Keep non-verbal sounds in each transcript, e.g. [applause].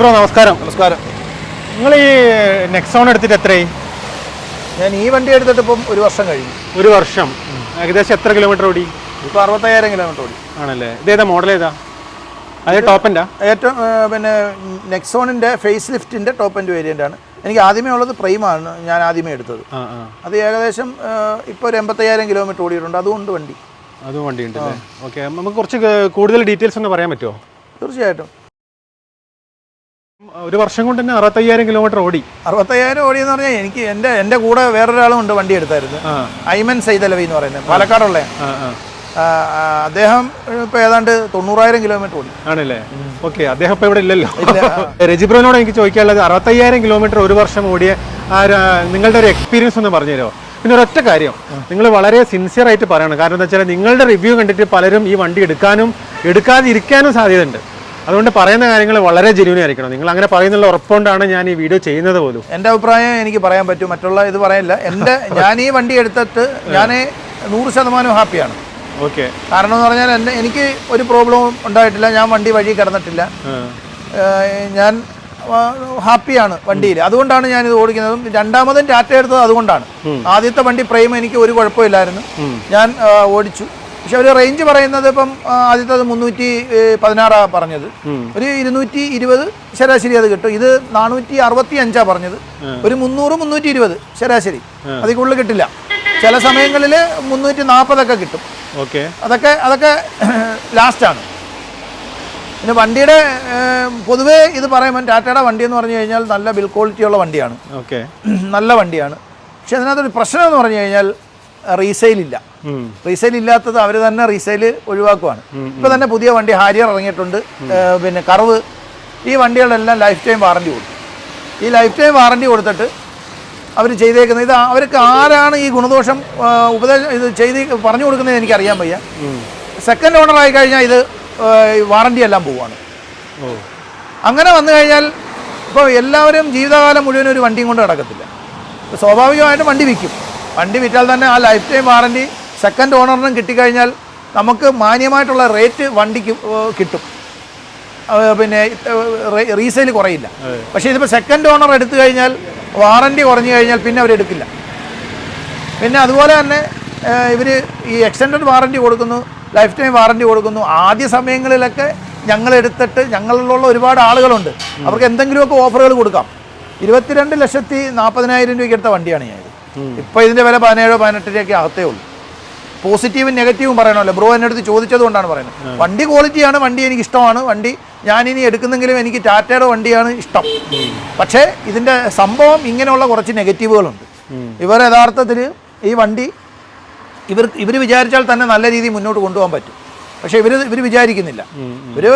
Bro നമസ്കാരം. നമസ്കാരം. നിങ്ങൾ ഈ നെക്സോൺ എടുത്തിട്ട് എത്രയായി? ഞാൻ ഈ വണ്ടി എടുത്തിട്ട് ഇപ്പം ഒരു വർഷം കഴിഞ്ഞു. ഒരു വർഷം. ഏകദേശം എത്ര കിലോമീറ്റർ ഓടി? ഇപ്പം അറുപത്തയ്യായിരം കിലോമീറ്റർ ഓടി. ആണല്ലേ? ഇതേതാ മോഡൽ ഏതാ? അതെ ടോപ്പന്റെ ഏറ്റവും പിന്നെ നെക്സോണിന്റെ ഫേസ് ലിഫ്റ്റിന്റെ ടോപ്പ് എൻഡ് വേരിയന്റ് ആണ്. എനിക്ക് ആദ്യമേ ഉള്ളത് പ്രൈമാണ് ഞാൻ ആദ്യമേ എടുത്തത്. അത് ഏകദേശം ഇപ്പോൾ ഒരു എൺപത്തയ്യായിരം കിലോമീറ്റർ ഓടിയിട്ടുണ്ട്. അതുകൊണ്ട് വണ്ടി. അതും വണ്ടി ഉണ്ട് ഓക്കെ നമുക്ക് കുറച്ച് കൂടുതൽ ഡീറ്റെയിൽസ് ഒന്ന് പറയാൻ പറ്റുമോ തീർച്ചയായിട്ടും. ഒരു വർഷം കൊണ്ട് തന്നെ അറുപത്തയ്യായിരം കിലോമീറ്റർ ഓടി. അറുപത്തയ്യായിരം ഓടി എന്ന് പറഞ്ഞാൽ എനിക്ക് എന്റെ എന്റെ കൂടെ വേറൊരാളും ഉണ്ട് വണ്ടി എടുത്തായിരുന്നു. ഐമൻ സൈതലവി എന്ന് പറയുന്നത്. പാലക്കാടുള്ള. അദ്ദേഹം ഇപ്പൊ ഏതാണ്ട് തൊണ്ണൂറായിരം കിലോമീറ്റർ ഓടി. ആണല്ലേ? ഓക്കെ അദ്ദേഹം ഇപ്പൊ ഇവിടെ ഇല്ലല്ലോ. [laughs] രജിബ്രോനോട് എനിക്ക് ചോദിക്കാനുള്ളത് അറുപത്തയ്യായിരം കിലോമീറ്റർ ഒരു വർഷം ഓടിയ നിങ്ങളുടെ ഒരു എക്സ്പീരിയൻസ് ഒന്ന് പറഞ്ഞു തരുമോ? പിന്നെ ഒരൊറ്റ കാര്യം. നിങ്ങൾ വളരെ സിൻസിയർ ആയിട്ട് പറയണം. കാരണം എന്താ വെച്ചാൽ നിങ്ങളുടെ റിവ്യൂ കണ്ടിട്ട് പലരും ഈ വണ്ടി എടുക്കാനും എടുക്കാതെ ഇരിക്കാനും സാധ്യതയുണ്ട്. അതുകൊണ്ട് പറയുന്ന കാര്യങ്ങൾ വളരെ ജെന്യൂൻ ആയിരിക്കണം. നിങ്ങൾ അങ്ങനെ പറയുന്നുള്ള ഉറപ്പുകൊണ്ടാണ് ഞാൻ ഈ വീഡിയോ ചെയ്യുന്നത് പോലും. എന്റെ അഭിപ്രായം എനിക്ക് പറയാൻ പറ്റും. മറ്റുള്ള ഇത് പറയില്ല. എന്റെ [laughs] ഞാൻ ഈ വണ്ടി എടുത്തിട്ട് ഞാൻ നൂറ് ശതമാനം ഹാപ്പിയാണ് ഓക്കെ കാരണം എന്ന് പറഞ്ഞാൽ എന്റെ എനിക്ക് ഒരു പ്രോബ്ലവും ഉണ്ടായിട്ടില്ല. ഞാൻ വണ്ടി വഴി കിടന്നിട്ടില്ല. ഞാൻ ഹാപ്പിയാണ് വണ്ടിയിൽ. അതുകൊണ്ടാണ് ഞാൻ ഇത് ഓടിക്കുന്നതും. രണ്ടാമതും ടാറ്റ എടുത്തത് അതുകൊണ്ടാണ്. ആദ്യത്തെ വണ്ടി പ്രൈം എനിക്ക് ഒരു കുഴപ്പമില്ലായിരുന്നു. ഞാൻ ഓടിച്ചു. പക്ഷെ അവർ റേഞ്ച് പറയുന്നത് ഇപ്പം ആദ്യത്തെ ആദ്യത്തേത് മുന്നൂറ്റി പതിനാറാണ് പറഞ്ഞത്. ഒരു ഇരുന്നൂറ്റി ഇരുപത് ശരാശരി അത് കിട്ടും. ഇത് നാനൂറ്റി അറുപത്തി അഞ്ചാണ് പറഞ്ഞത് ഒരു മുന്നൂറ് മുന്നൂറ്റി ഇരുപത് ശരാശരി. അതിൽ കൂടുതൽ കിട്ടില്ല. ചില സമയങ്ങളിൽ മുന്നൂറ്റി നാൽപ്പതൊക്കെ കിട്ടും. ഓക്കെ. അതൊക്കെ അതൊക്കെ [clears throat] ലാസ്റ്റാണ് പിന്നെ വണ്ടിയുടെ പൊതുവേ ഇത് പറയുമ്പോൾ ടാറ്റയുടെ വണ്ടി എന്ന് പറഞ്ഞു കഴിഞ്ഞാൽ നല്ല ബിൽ ക്വാളിറ്റിയുള്ള വണ്ടിയാണ്. ഓക്കെ. [clears throat] നല്ല വണ്ടിയാണ്. പക്ഷെ അതിനകത്തൊരു പ്രശ്നം എന്ന് പറഞ്ഞു കഴിഞ്ഞാൽ റീസെയിൽ ഇല്ല റീസെയിൽ ഇല്ലാത്തത് അവർ തന്നെ റീസെയിൽ ഒഴിവാക്കുവാണ്. ഇപ്പോൾ തന്നെ പുതിയ വണ്ടി ഹാരിയർ ഇറങ്ങിയിട്ടുണ്ട്. പിന്നെ കറവ്. ഈ വണ്ടികളെല്ലാം ലൈഫ് ടൈം വാറണ്ടി കൊടുക്കും ഈ ലൈഫ് ടൈം വാറണ്ടി കൊടുത്തിട്ട് അവർ ചെയ്തേക്കുന്നത് ഇത് അവർക്ക് ആരാണ് ഈ ഗുണദോഷം ഉപദേശം ഇത് ചെയ്ത് പറഞ്ഞു കൊടുക്കുന്നത് എനിക്കറിയാൻ വയ്യ. സെക്കൻഡ് ഓണർ ആയി കഴിഞ്ഞാൽ ഇത് വാറണ്ടി എല്ലാം പോവാണ്. അങ്ങനെ വന്നു കഴിഞ്ഞാൽ ഇപ്പോൾ എല്ലാവരും ജീവിതകാലം മുഴുവൻ ഒരു വണ്ടിയും കൊണ്ട് നടക്കത്തില്ല. സ്വാഭാവികമായിട്ടും വണ്ടി വിൽക്കും. വണ്ടി വിറ്റാൽ തന്നെ ആ ലൈഫ് ടൈം വാറന്റി സെക്കൻഡ് ഓണറിനും കിട്ടിക്കഴിഞ്ഞാൽ നമുക്ക് മാന്യമായിട്ടുള്ള റേറ്റ് വണ്ടിക്ക് കിട്ടും. പിന്നെ റീസെയിൽ കുറയില്ല. പക്ഷേ ഇതിപ്പോൾ സെക്കൻഡ് ഓണർ എടുത്തു കഴിഞ്ഞാൽ വാറന്റി കുറഞ്ഞു കഴിഞ്ഞാൽ പിന്നെ അവരെടുക്കില്ല പിന്നെ അതുപോലെ തന്നെ ഇവർ ഈ എക്സ്റ്റൻഡഡ് വാറന്റി കൊടുക്കുന്നു ലൈഫ് ടൈം വാറന്റി കൊടുക്കുന്നു. ആദ്യ സമയങ്ങളിലൊക്കെ ഞങ്ങൾ എടുത്തിട്ട് ഞങ്ങളിലുള്ള ഒരുപാട് ആളുകളുണ്ട്. അവർക്ക് എന്തെങ്കിലുമൊക്കെ ഓഫറുകൾ കൊടുക്കാം. ഇരുപത്തിരണ്ട് ലക്ഷത്തി നാൽപ്പതിനായിരം രൂപയ്ക്ക് എടുത്ത വണ്ടിയാണ് ഞാൻ ഇത് ഇതിന്റെ വില പതിനേഴോ പതിനെട്ട് രൂപയ്ക്ക് അകത്തേ ഉള്ളൂ. പോസിറ്റീവും നെഗറ്റീവും പറയണമല്ലോ. ബ്രോ എന്നെടുത്ത് അടുത്ത് ചോദിച്ചത് കൊണ്ടാണ് പറയുന്നത് വണ്ടി ക്വാളിറ്റിയാണ് വണ്ടി എനിക്ക് ഇഷ്ടമാണ് വണ്ടി ഞാൻ ഇനി എടുക്കുന്നെങ്കിലും എനിക്ക് ടാറ്റയുടെ വണ്ടിയാണ് ഇഷ്ടം. പക്ഷേ ഇതിന്റെ സംഭവം ഇങ്ങനെയുള്ള കുറച്ച് നെഗറ്റീവുകളുണ്ട്. ഇവർ യഥാർത്ഥത്തിൽ ഈ വണ്ടി ഇവർ ഇവർ വിചാരിച്ചാൽ തന്നെ നല്ല രീതിയിൽ മുന്നോട്ട് കൊണ്ടുപോകാൻ പറ്റും. പക്ഷേ ഇവർ ഇവർ വിചാരിക്കുന്നില്ല. ഇവർ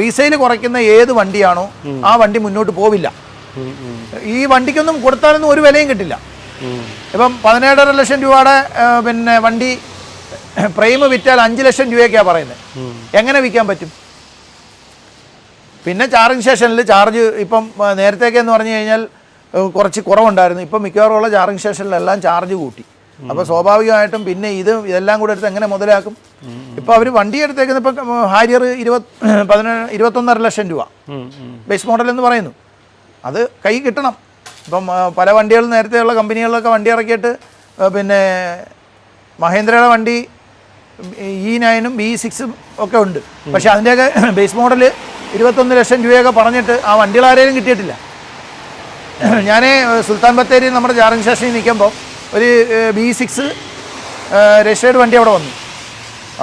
റീസെയിൽ കുറയ്ക്കുന്ന ഏത് വണ്ടിയാണോ ആ വണ്ടി മുന്നോട്ട് പോവില്ല. ഈ വണ്ടിക്കൊന്നും കൊടുത്താലൊന്നും ഒരു വിലയും കിട്ടില്ല. ഇപ്പം പതിനേഴര ലക്ഷം രൂപയുടെ പിന്നെ വണ്ടി പ്രൈം വിറ്റാൽ അഞ്ച് ലക്ഷം രൂപയൊക്കെയാണ് പറയുന്നത്. എങ്ങനെ വിൽക്കാൻ പറ്റും? പിന്നെ ചാർജിങ് സ്റ്റേഷനിൽ ചാർജ് ഇപ്പം ആ, നേരത്തെയൊക്കെ എന്ന് പറഞ്ഞു കഴിഞ്ഞാൽ കുറച്ച് കുറവുണ്ടായിരുന്നു. ഇപ്പം മിക്കവാറുമുള്ള ചാർജിങ് സ്റ്റേഷനിലെല്ലാം ചാർജ് കൂട്ടി. അപ്പോൾ സ്വാഭാവികമായിട്ടും പിന്നെ ഇത് ഇതെല്ലാം കൂടെ എടുത്ത് എങ്ങനെ മുതലാക്കും? ഇപ്പോൾ അവർ വണ്ടി എടുത്തേക്കുന്ന ഇപ്പം ഹാരിയർ ഇരുപത് പതിനേഴ് ഇരുപത്തൊന്നര ലക്ഷം രൂപ. ബേസ് മോഡൽ എന്ന് പറയുന്നു. അത് കൈ കിട്ടണം. ഇപ്പം പല വണ്ടികളും നേരത്തെയുള്ള കമ്പനികളിലൊക്കെ വണ്ടി ഇറക്കിയിട്ട് പിന്നെ മഹേന്ദ്രയുടെ വണ്ടി ഇ നയനും ബി സിക്സും ഒക്കെ ഉണ്ട്. പക്ഷേ അതിന്റെയൊക്കെ ബേസ് മോഡൽ ഇരുപത്തൊന്ന് ലക്ഷം രൂപയൊക്കെ പറഞ്ഞിട്ട് ആ വണ്ടികൾ ആരെയും കിട്ടിയിട്ടില്ല. ഞാൻ സുൽത്താൻ ബത്തേരി നമ്മുടെ ചാർജിങ് സ്റ്റേഷനിൽ നിൽക്കുമ്പോൾ ഒരു ബി സിക്സ് രജിസ്റ്റേർഡ് വണ്ടി അവിടെ വന്നു.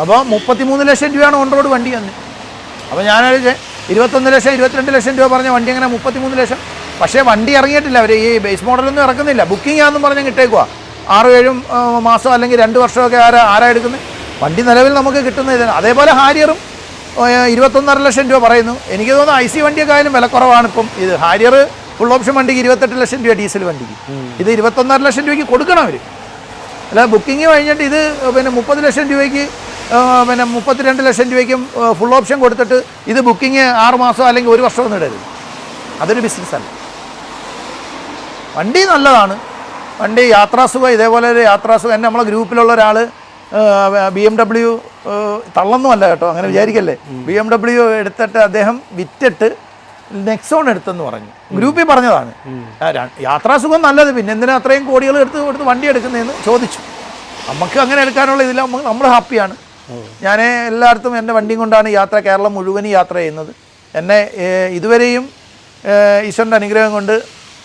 അപ്പോൾ മുപ്പത്തിമൂന്ന് ലക്ഷം രൂപയാണ് ഓൺ റോഡ് വണ്ടി വന്നത് അപ്പോൾ ഞാനൊരു ഇരുപത്തൊന്ന് ലക്ഷം ഇരുപത്തിരണ്ട് ലക്ഷം രൂപ പറഞ്ഞ വണ്ടി അങ്ങനെ മുപ്പത്തിമൂന്ന് ലക്ഷം. പക്ഷേ വണ്ടി ഇറങ്ങിയിട്ടില്ല. അവർ ഈ ബേസ് മോഡലൊന്നും ഇറക്കുന്നില്ല. ബുക്കിംഗ് ആണെന്ന് പറഞ്ഞ് കിട്ടേക്കുക ആറും ഏഴും മാസം അല്ലെങ്കിൽ രണ്ട് വർഷമൊക്കെ ആരാ ആരാ എടുക്കുന്നത് വണ്ടി നിലവിൽ നമുക്ക് കിട്ടുന്ന അതേപോലെ ഹാരിയറും ഇരുപത്തൊന്നര ലക്ഷം രൂപ പറയുന്നു. എനിക്ക് തോന്നുന്നു ഐ സി വണ്ടിയൊക്കെ ആയാലും വില കുറവാണ് ഇപ്പം. ഇത് ഹാരിയർ ഫുൾ ഓപ്ഷൻ വണ്ടിക്ക് ഇരുപത്തെട്ട് ലക്ഷം രൂപ ഡീസൽ വണ്ടിക്ക്. ഇത് ഇരുപത്തൊന്നര ലക്ഷം രൂപയ്ക്ക് കൊടുക്കണം അവർ അല്ല ബുക്കിംഗ് കഴിഞ്ഞിട്ട് ഇത് പിന്നെ മുപ്പത് ലക്ഷം രൂപയ്ക്ക് പിന്നെ മുപ്പത്തിരണ്ട് ലക്ഷം രൂപയ്ക്കും ഫുൾ ഓപ്ഷൻ കൊടുത്തിട്ട് ഇത് ബുക്കിംഗ് ആറ് മാസം അല്ലെങ്കിൽ ഒരു വർഷം ഒന്നും ഇടരുത്. അതൊരു ബിസിനസ്സല്ല വണ്ടി നല്ലതാണ്. വണ്ടി യാത്രാസുഖം ഇതേപോലെ ഒരു യാത്രാസുഖം എന്റെ നമ്മളെ ഗ്രൂപ്പിലുള്ള ഒരാൾ ബി എം ഡബ്ല്യു തള്ളൊന്നുമല്ല കേട്ടോ അങ്ങനെ വിചാരിക്കല്ലേ? ബി എം ഡബ്ല്യു എടുത്തിട്ട് അദ്ദേഹം വിറ്റിട്ട് നെക്സോൺ എടുത്തെന്ന് പറഞ്ഞു. ഗ്രൂപ്പിൽ പറഞ്ഞതാണ്. യാത്രാസുഖം നല്ലത്. പിന്നെ എന്തിനാ അത്രയും കോടികൾ എടുത്ത് കൊടുത്ത് വണ്ടി എടുക്കുന്നതെന്ന് ചോദിച്ചു. നമുക്ക് അങ്ങനെ എടുക്കാനുള്ള ഇതില്ല നമ്മൾ ഹാപ്പിയാണ് ഞാൻ എല്ലായിടത്തും എന്റെ വണ്ടിയും കൊണ്ടാണ് യാത്ര കേരളം മുഴുവനും യാത്ര ചെയ്യുന്നത്. എന്നെ ഇതുവരെയും ഈശ്വരന്റെ അനുഗ്രഹം കൊണ്ട്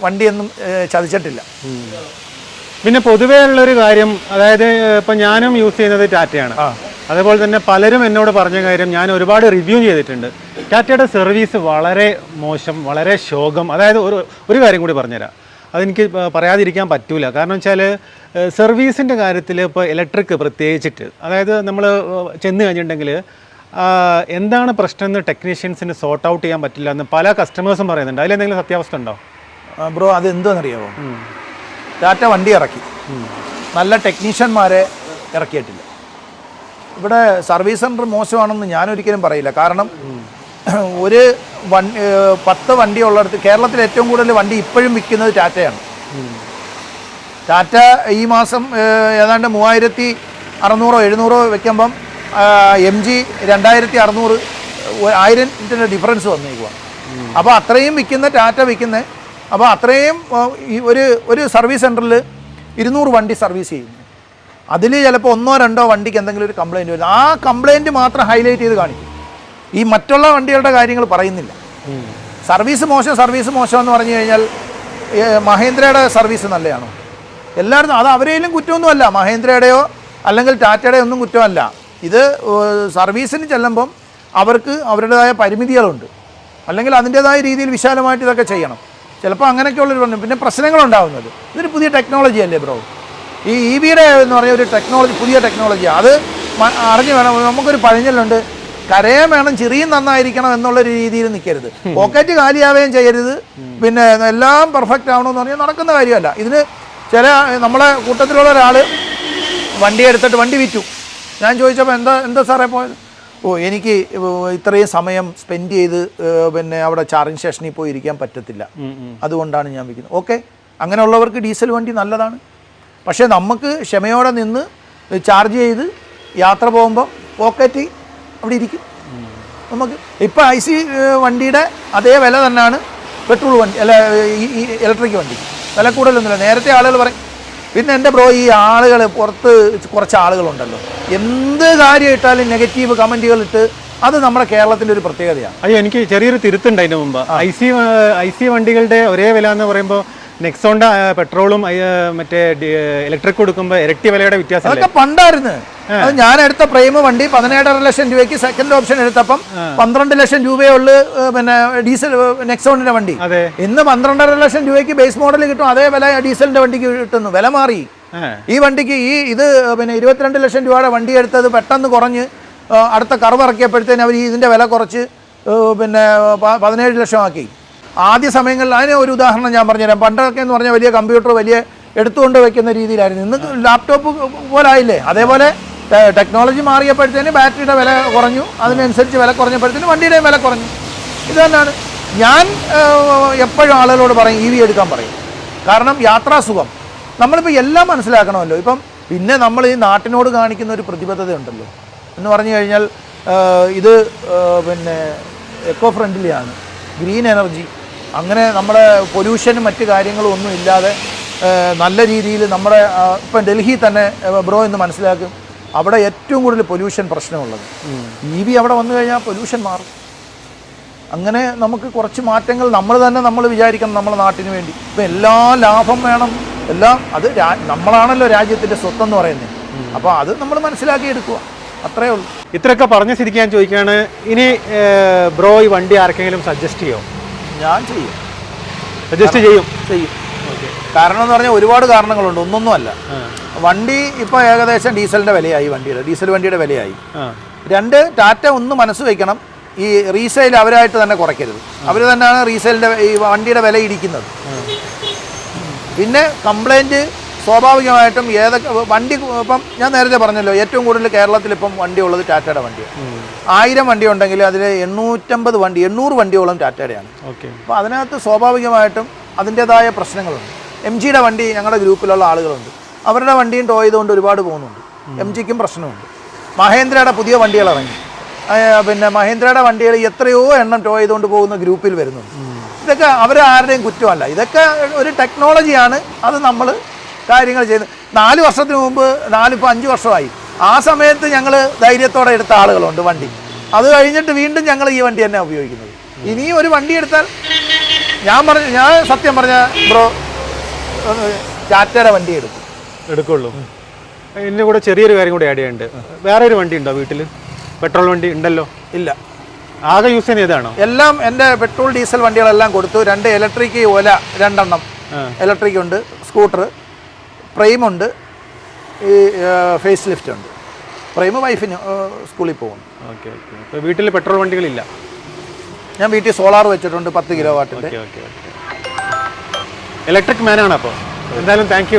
വണ്ടിയൊന്നും ചതിച്ചിട്ടില്ല. പിന്നെ പൊതുവേ ഉള്ളൊരു കാര്യം അതായത് ഇപ്പം ഞാനും യൂസ് ചെയ്യുന്നത് ടാറ്റയാണ്. അതേപോലെ തന്നെ പലരും എന്നോട് പറഞ്ഞ കാര്യം ഞാൻ ഒരുപാട് റിവ്യൂ ചെയ്തിട്ടുണ്ട്. ടാറ്റയുടെ സർവീസ് വളരെ മോശം വളരെ ശോകം. അതായത് ഒരു ഒരു കാര്യം കൂടി പറഞ്ഞുതരാം. അതെനിക്ക് പറയാതിരിക്കാൻ പറ്റൂല. കാരണം വെച്ചാൽ സർവീസിന്റെ കാര്യത്തിൽ ഇപ്പോൾ ഇലക്ട്രിക് പ്രത്യേകിച്ചിട്ട് അതായത് നമ്മൾ ചെന്ന് കഴിഞ്ഞിട്ടുണ്ടെങ്കിൽ എന്താണ് പ്രശ്നം എന്ന് ടെക്നീഷ്യൻസിന് സോർട്ട് ഔട്ട് ചെയ്യാൻ പറ്റില്ല എന്ന് പല കസ്റ്റമേഴ്സും പറയുന്നുണ്ട്. അതിലെന്തെങ്കിലും സത്യാവസ്ഥ ഉണ്ടോ? ബ്രോ അത് എന്തോന്നറിയാമോ ഡാറ്റ വണ്ടി ഇറക്കി. നല്ല ടെക്നീഷ്യന്മാരെ ഇറക്കിയിട്ടില്ല. ഇവിടെ സർവീസ് സെന്റർ മോശമാണെന്ന് ഞാനൊരിക്കലും പറയില്ല. കാരണം [clears throat] ഒരു വൺ പത്ത് വണ്ടി ഉള്ളിടത്ത് കേരളത്തിൽ ഏറ്റവും കൂടുതൽ വണ്ടി ഇപ്പോഴും വിൽക്കുന്നത് ടാറ്റയാണ്. ടാറ്റ ഈ മാസം ഏതാണ്ട് മൂവായിരത്തി അറുന്നൂറോ എഴുന്നൂറോ വെക്കുമ്പം എം ജി രണ്ടായിരത്തി അറുന്നൂറ് ആയിരത്തിന്റെ ഡിഫറൻസ് വന്നേക്കുവാണ് അപ്പോൾ അത്രയും വിൽക്കുന്ന ടാറ്റ വിൽക്കുന്ന അപ്പോൾ അത്രയും ഒരു ഒരു സർവീസ് സെന്ററിൽ ഇരുന്നൂറ് വണ്ടി സർവീസ് ചെയ്യുന്നു. അതിൽ ചിലപ്പോൾ ഒന്നോ രണ്ടോ വണ്ടിക്ക് എന്തെങ്കിലും ഒരു കംപ്ലയിന്റ് വരും ആ കംപ്ലയിന്റ് മാത്രം ഹൈലൈറ്റ് ചെയ്ത് കാണിക്കും. ഈ മറ്റുള്ള വണ്ടികളുടെ കാര്യങ്ങൾ പറയുന്നില്ല. സർവീസ് മോശം സർവീസ് മോശം എന്ന് പറഞ്ഞു കഴിഞ്ഞാൽ മഹേന്ദ്രയുടെ സർവീസ് നല്ലതാണോ എല്ലായിടത്തും അത് അവരെയും കുറ്റമൊന്നുമല്ല. മഹേന്ദ്രയുടെയോ അല്ലെങ്കിൽ ടാറ്റയുടെയോ ഒന്നും കുറ്റമല്ല. ഇത് സർവീസിന് ചെല്ലുമ്പം അവർക്ക് അവരുടേതായ പരിമിതികളുണ്ട്. അല്ലെങ്കിൽ അതിന്റെതായ രീതിയിൽ വിശാലമായിട്ട് ഇതൊക്കെ ചെയ്യണം. ചിലപ്പോൾ അങ്ങനെയൊക്കെയുള്ളൊരു പറഞ്ഞു പിന്നെ പ്രശ്നങ്ങളുണ്ടാവുന്നത്. ഇതൊരു പുതിയ ടെക്നോളജി അല്ലേ ബ്രോ? ഈ ഇ വിയുടെ എന്ന് പറഞ്ഞ ഒരു ടെക്നോളജി പുതിയ ടെക്നോളജിയാണ് അത് അറിഞ്ഞു വേണം. നമുക്കൊരു പഴഞ്ഞല്ലുണ്ട് കരയാൻ വേണം ചെറിയ നന്നായിരിക്കണം എന്നുള്ള രീതിയിൽ നിൽക്കരുത്. പോക്കറ്റ് കാലിയാവുകയും ചെയ്യരുത്. പിന്നെ എല്ലാം പെർഫെക്റ്റ് ആവണമെന്ന് പറഞ്ഞാൽ നടക്കുന്ന കാര്യമല്ല. ഇതിന് ചില നമ്മളെ കൂട്ടത്തിലുള്ള ഒരാൾ വണ്ടി എടുത്തിട്ട് വണ്ടി വിറ്റു. ഞാൻ ചോദിച്ചപ്പോൾ എന്താ എന്താ സാറേ പോയത്? ഓ എനിക്ക് ഇത്രയും സമയം സ്പെൻഡ് ചെയ്ത് പിന്നെ അവിടെ ചാർജിങ് സ്റ്റേഷനിൽ പോയി ഇരിക്കാൻ പറ്റത്തില്ല. അതുകൊണ്ടാണ് ഞാൻ വിൽക്കുന്നത് ഓക്കെ അങ്ങനെയുള്ളവർക്ക് ഡീസൽ വണ്ടി നല്ലതാണ്. പക്ഷേ നമുക്ക് ക്ഷമയോടെ നിന്ന് ചാർജ് ചെയ്ത് യാത്ര പോകുമ്പോൾ പോക്കറ്റ് അവിടെ ഇരിക്കും. നമുക്ക് ഇപ്പം ഐ സി വണ്ടിയുടെ അതേ വില തന്നെയാണ് പെട്രോൾ വണ്ടി അല്ല ഈ ഈ ഇലക്ട്രിക് വണ്ടി. വില കൂടുതലൊന്നുമില്ല. നേരത്തെ ആളുകൾ പറയും പിന്നെ എന്റെ ബ്രോ ഈ ആളുകൾ പുറത്ത് കുറച്ച് ആളുകളുണ്ടല്ലോ. എന്ത് കാര്യം ഇട്ടാലും നെഗറ്റീവ് കമന്റുകൾ ഇട്ട് അത് നമ്മുടെ കേരളത്തിന്റെ ഒരു പ്രത്യേകതയാണ്. അയ്യോ എനിക്ക് ചെറിയൊരു തിരുത്തുണ്ട് അതിന് മുമ്പ്. ഐ സി ഐ സി വണ്ടികളുടെ ഒരേ വില എന്ന് പറയുമ്പോൾ നെക്സോണ്ട പെട്രോളും മറ്റേ ഇലക്ട്രിക് കൊടുക്കുമ്പോൾ ഇരട്ടി വിലയുടെ വ്യത്യാസം അതൊക്കെ പണ്ടായിരുന്നു. അത് ഞാൻ എടുത്ത പ്രൈം വണ്ടി പതിനേഴര ലക്ഷം രൂപയ്ക്ക് സെക്കൻഡ് ഓപ്ഷൻ എടുത്തപ്പം പന്ത്രണ്ട് ലക്ഷം രൂപയുള്ള പിന്നെ ഡീസൽ നെക്സോണിന്റെ വണ്ടി. ഇന്ന് പന്ത്രണ്ടര ലക്ഷം രൂപയ്ക്ക് ബേസ് മോഡൽ കിട്ടും അതേ വില ഡീസലിന്റെ വണ്ടിക്ക് കിട്ടുന്നു. വില മാറി. ഈ വണ്ടിക്ക് ഈ ഇത് പിന്നെ ഇരുപത്തിരണ്ട് ലക്ഷം രൂപയുടെ വണ്ടി എടുത്തത് പെട്ടെന്ന് കുറഞ്ഞ് അടുത്ത കർവ് ഇറക്കിയപ്പോഴത്തേന് അവർ ഇതിന്റെ വില കുറച്ച് പിന്നെ പതിനേഴ് ലക്ഷമാക്കി ആദ്യ സമയങ്ങളിൽ അതിന് ഒരു ഉദാഹരണം ഞാൻ പറഞ്ഞുതരാം. പണ്ടൊക്കെ എന്ന് പറഞ്ഞാൽ വലിയ കമ്പ്യൂട്ടർ വലിയ എടുത്തുകൊണ്ട് വെക്കുന്ന രീതിയിലായിരുന്നു. ഇന്ന് ലാപ്ടോപ്പ് പോലെ ആയില്ലേ അതേപോലെ ടെക്നോളജി മാറിയപ്പോഴത്തേന് ബാറ്ററിയുടെ വില കുറഞ്ഞു. അതിനനുസരിച്ച് വില കുറഞ്ഞപ്പോഴത്തേന് വണ്ടിയുടെയും വില കുറഞ്ഞു. ഇത് തന്നെയാണ്. ഞാൻ എപ്പോഴും ആളുകളോട് പറയും ഇ വി എടുക്കാൻ പറയും. കാരണം യാത്രാസുഖം നമ്മളിപ്പോൾ എല്ലാം മനസ്സിലാക്കണമല്ലോ. ഇപ്പം പിന്നെ നമ്മൾ ഈ നാട്ടിനോട് കാണിക്കുന്ന ഒരു പ്രതിബദ്ധത ഉണ്ടല്ലോ എന്ന് പറഞ്ഞു കഴിഞ്ഞാൽ ഇത് പിന്നെ എക്കോ ഫ്രണ്ട്ലിയാണ് ഗ്രീൻ എനർജി അങ്ങനെ നമ്മുടെ പൊല്യൂഷനും മറ്റു കാര്യങ്ങളും ഒന്നും ഇല്ലാതെ നല്ല രീതിയിൽ നമ്മുടെ ഇപ്പം ഡൽഹി തന്നെ ബ്രോ എന്ന് മനസ്സിലാക്കും. അവിടെ ഏറ്റവും കൂടുതൽ പൊല്യൂഷൻ പ്രശ്നമുള്ളത്. ഇ വി അവിടെ വന്നു കഴിഞ്ഞാൽ പൊല്യൂഷൻ മാറും. അങ്ങനെ നമുക്ക് കുറച്ച് മാറ്റങ്ങൾ നമ്മൾ തന്നെ നമ്മൾ വിചാരിക്കണം നമ്മുടെ നാട്ടിന് വേണ്ടി. ഇപ്പം എല്ലാ ലാഭം വേണം. എല്ലാം അത് രാ- നമ്മളാണല്ലോ രാജ്യത്തിന്റെ സ്വത്തെന്ന് പറയുന്നത്. അപ്പോൾ അത് നമ്മൾ മനസ്സിലാക്കി എടുക്കുക അത്രേ ഉള്ളൂ. ഇത്രയൊക്കെ പറഞ്ഞ സ്ഥിതിക്ക് ഞാൻ ചോദിക്കുകയാണ്. ഇനി ബ്രോ ഈ വണ്ടി ആർക്കെങ്കിലും സജസ്റ്റ് ചെയ്യോ? ഞാൻ ചെയ്യും. സജസ്റ്റ് ചെയ്യും. ചെയ്യും. കാരണം എന്ന് പറഞ്ഞാൽ ഒരുപാട് കാരണങ്ങളുണ്ട്. ഒന്നൊന്നും അല്ല വണ്ടി ഇപ്പോൾ ഏകദേശം ഡീസലിന്റെ വിലയായി വണ്ടിയുടെ ഡീസൽ വണ്ടിയുടെ വിലയായി. രണ്ട് ടാറ്റ ഒന്ന് മനസ്സ് വെക്കണം. ഈ റീസെയിൽ അവരായിട്ട് തന്നെ കുറയ്ക്കരുത്. അവർ തന്നെയാണ് റീസെയിലിന്റെ ഈ വണ്ടിയുടെ വില ഇടിക്കുന്നത്. പിന്നെ കംപ്ലൈന്റ് സ്വാഭാവികമായിട്ടും ഏതൊക്കെ വണ്ടി ഇപ്പം ഞാൻ നേരത്തെ പറഞ്ഞല്ലോ ഏറ്റവും കൂടുതൽ കേരളത്തിൽ ഇപ്പം വണ്ടി ഉള്ളത് ടാറ്റയുടെ വണ്ടിയാണ്. ആയിരം വണ്ടി ഉണ്ടെങ്കിൽ അതിൽ എണ്ണൂറ്റമ്പത് വണ്ടി എണ്ണൂറ് വണ്ടിയോളം ടാറ്റയുടെയാണ്. ഓക്കെ. അപ്പോൾ അതിനകത്ത് സ്വാഭാവികമായിട്ടും അതിന്റേതായ പ്രശ്നങ്ങളുണ്ട്. എം ജിയുടെ വണ്ടി ഞങ്ങളുടെ ഗ്രൂപ്പിലുള്ള ആളുകളുണ്ട്. അവരുടെ വണ്ടിയും ടോ ചെയ്തുകൊണ്ട് ഒരുപാട് പോകുന്നുണ്ട്. എം ജിക്കും പ്രശ്നമുണ്ട്. മഹേന്ദ്രയുടെ പുതിയ വണ്ടികൾ ഇറങ്ങി. പിന്നെ മഹേന്ദ്രയുടെ വണ്ടികൾ എത്രയോ എണ്ണം ടോ ചെയ്തുകൊണ്ട് പോകുന്ന ഗ്രൂപ്പിൽ വരുന്നുണ്ട്. ഇതൊക്കെ അവർ ആരുടെയും കുറ്റമല്ല. ഇതൊക്കെ ഒരു ടെക്നോളജിയാണ്. അത് നമ്മൾ കാര്യങ്ങൾ ചെയ്ത് നാല് വർഷത്തിന് മുമ്പ് നാലിപ്പോൾ അഞ്ച് വർഷമായി. ആ സമയത്ത് ഞങ്ങൾ ധൈര്യത്തോടെ എടുത്ത ആളുകളുണ്ട് വണ്ടി. അത് കഴിഞ്ഞിട്ട് വീണ്ടും ഞങ്ങൾ ഈ വണ്ടി തന്നെ ഉപയോഗിക്കുന്നത്. ഇനിയും ഒരു വണ്ടി എടുത്താൽ ഞാൻ പറഞ്ഞ ഞാൻ സത്യം പറഞ്ഞ ബ്രോ ടാറ്റയുടെ വണ്ടി എടുക്കും. എടുക്കുള്ളൂ. എന്നെ കൂടെ ചെറിയൊരു കാര്യം കൂടി ആഡ് ചെയ്യാനുണ്ട് വേറെ ഒരു വണ്ടി ഉണ്ടോ വീട്ടിൽ പെട്രോൾ വണ്ടി ഉണ്ടല്ലോ? ഇല്ല. ആകെ യൂസ് ചെയ്യുന്ന ഏതാണോ? എല്ലാം എന്റെ പെട്രോൾ ഡീസൽ വണ്ടികളെല്ലാം കൊടുത്തു രണ്ട് ഇലക്ട്രിക് ഓല രണ്ടെണ്ണം. ഇലക്ട്രിക് ഉണ്ട് സ്കൂട്ടർ പ്രൈമുണ്ട് ഈ ഫേസ് ലിഫ്റ്റ് ഉണ്ട്. പ്രൈം വൈഫിന് സ്കൂളിൽ പോകുന്നു ഓക്കെ ഓക്കെ വീട്ടിൽ പെട്രോൾ വണ്ടികളില്ല? ഞാൻ വീട്ടിൽ സോളാർ വെച്ചിട്ടുണ്ട് പത്ത് കിലോ വാട്ടിന്റെ ഇലക്ട്രിക് മാനാണ് അപ്പോൾ എന്തായാലും താങ്ക്